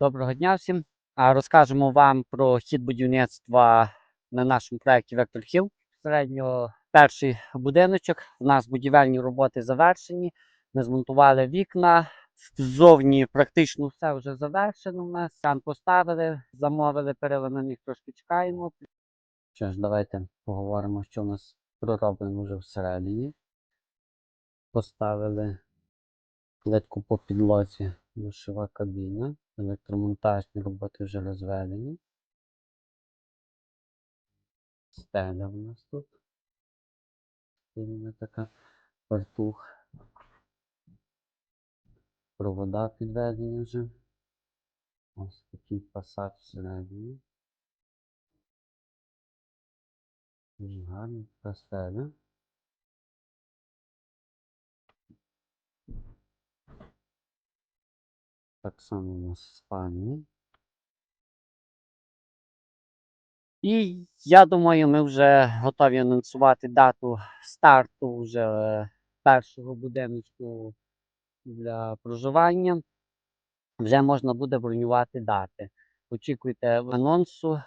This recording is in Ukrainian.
Доброго дня всім. Розкажемо вам про хід будівництва на нашому проєкті Вектор Хіл. Середньо перший будиночок. У нас будівельні роботи завершені. Ми змонтували вікна. Ззовні практично все вже завершено. У нас там поставили, замовили, перили на них трошки чекаємо. Що ж, давайте поговоримо, що у нас пророблено вже всередині. Поставили плитку по підлозі, душова кабіна, електромонтажні роботи вже розведені. Стеля у нас тут. Стильна така фартух. Провода підведені вже. Ось такий фасад всередині. Дуже гарна така Так само у нас спальні. І я думаю, ми вже готові анонсувати дату старту вже е, першого будиночку для проживання. Вже можна буде бронювати дати. Очікуйте анонсу